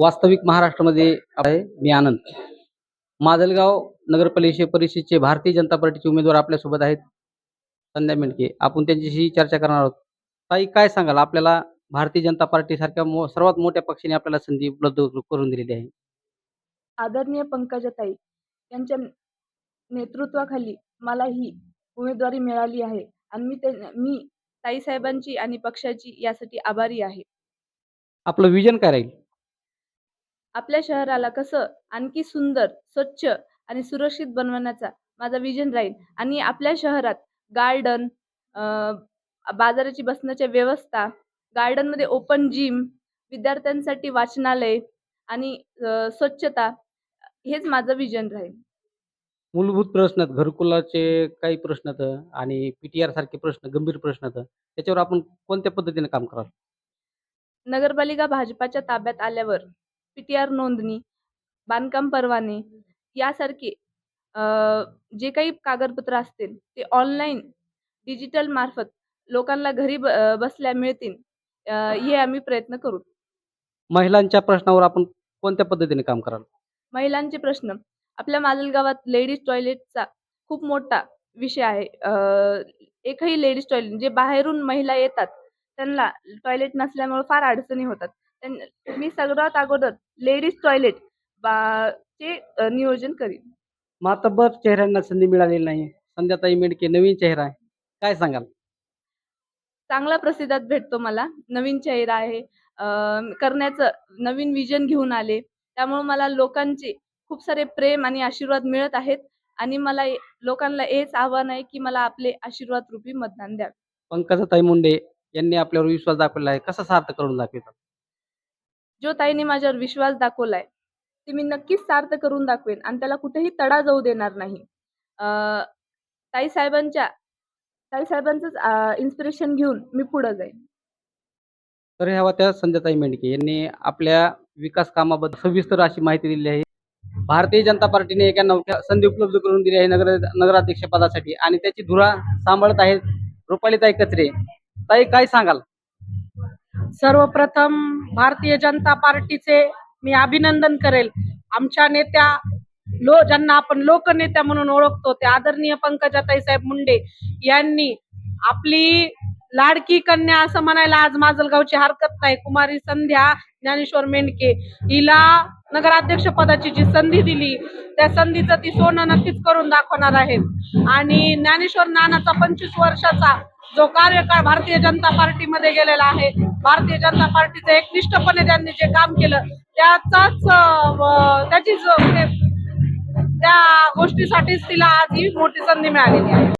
वास्तविक महाराष्ट्रामध्ये आहे मी आनंद. माजलगाव नगरपालिके परिषदेचे भारतीय जनता पार्टीचे उमेदवार आपल्यासोबत आहेत. संध्या मेंढके आपण त्यांच्याशी चर्चा करणार आहोत. ताई काय सांगाल? आपल्याला भारतीय जनता पार्टी सारख्या मो सर्वात मोठ्या पक्षाने आपल्याला संधी उपलब्ध करून दिलेली आहे. आदरणीय पंकजाताई यांच्या नेतृत्वाखाली मला ही उमेदवारी मिळाली आहे आणि मी ते मी ताईसाहेबांची आणि पक्षाची यासाठी आभारी आहे. आपलं विजन काय राहील? आपल्या शहराला कसं आणखी सुंदर स्वच्छ आणि सुरक्षित बनवण्याचा माझा विजन राहील. आणि आपल्या शहरात गार्डन बाजाराची बसण्याची व्यवस्था गार्डनमध्ये ओपन जिम विद्यार्थ्यांसाठी वाचनालय आणि स्वच्छता हेच माझं विजन राहील. मूलभूत प्रश्न आहेत, घरकुलाचे काही प्रश्न आहेत आणि पी टी आर सारखे प्रश्न गंभीर प्रश्न आहेत. त्याच्यावर आपण कोणत्या पद्धतीने काम कराल? नगरपालिका भाजपाच्या ताब्यात आल्यावर. पी टी आर नोंदणी बांधकाम परवाने यासारखे जे काही कागदपत्र असतील ते ऑनलाईन डिजिटल मार्फत लोकांना घरी ब बसल्या मिळतील हे आम्ही प्रयत्न करू. महिलांच्या प्रश्नावर आपण कोणत्या पद्धतीने काम कराल? महिलांचे प्रश्न. आपल्या माजलगावात लेडीज टॉयलेटचा खूप मोठा विषय आहे. एकही लेडीज टॉयलेट जे बाहेरून महिला येतात त्यांना टॉयलेट नसल्यामुळे फार अडचणी होतात. मी सगळ्यात अगोदर लेडीज टॉयलेट चे नियोजन करीन. मातब्बर चेहऱ्यांना संधी मिळालेली नाही. संध्याताई मेंढके नवीन चेहरा आहे. काय सांगाल? चांगला प्रतिसाद भेटतो मला. नवीन चेहरा आहे. करण्याचं नवीन विजन घेऊन आले. त्यामुळे मला लोकांचे खूप सारे प्रेम आणि आशीर्वाद मिळत आहेत. आणि मला लोकांना हेच आव्हान आहे की मला आपले आशीर्वाद रूपी मतदान द्यावे. पंकजाताई मुंडे यांनी आपल्यावर विश्वास दाखवला आहे. कसा सार्थ करून दाखवतात? जो ताईने माझ्यावर विश्वास दाखवलाय ते मी नक्कीच सार्थ करून दाखवेन आणि त्याला कुठेही तडा जाऊ देणार नाही. ताई साहेबांच्या ताई साहेबांचंच इन्स्पिरेशन घेऊन मी पुढे जाईन. तर ह्या होत्या संध्याताई मेंढके यांनी आपल्या विकास कामाबद्दल सविस्तर अशी माहिती दिली आहे. भारतीय जनता पार्टीने एका नवख्या संधी उपलब्ध करून दिली आहे नगर नगराध्यक्ष पदासाठी आणि त्याची धुरा सांभाळत आहेत रुपालीताई कचरे. ताई काय सांगाल? सर्वप्रथम भारतीय जनता पार्टीचे मी अभिनंदन करेल. आमच्या नेत्या लो ज्यांना आपण लोकनेत्या म्हणून ओळखतो ते आदरणीय पंकजाताई साहेब मुंडे यांनी आपली लाडकी कन्या असं म्हणायला आज माजलगावची हरकत नाही. कुमारी संध्या ज्ञानेश्वर मेंढके हिला नगराध्यक्ष पदाची जी संधी दिली त्या संधीचं ती सोनं नक्कीच करून दाखवणार आहेत. आणि ज्ञानेश्वर नानाचा पंचवीस वर्षाचा जो कार्यकाळ भारतीय जनता पार्टीमध्ये गेलेला आहे भारतीय जनता पार्टीचे एकनिष्ठपणे त्यांनी जे काम केलं त्याचाच त्याचीच म्हणजे त्या गोष्टीसाठीच तिला आज ही मोठी संधी मिळालेली आहे.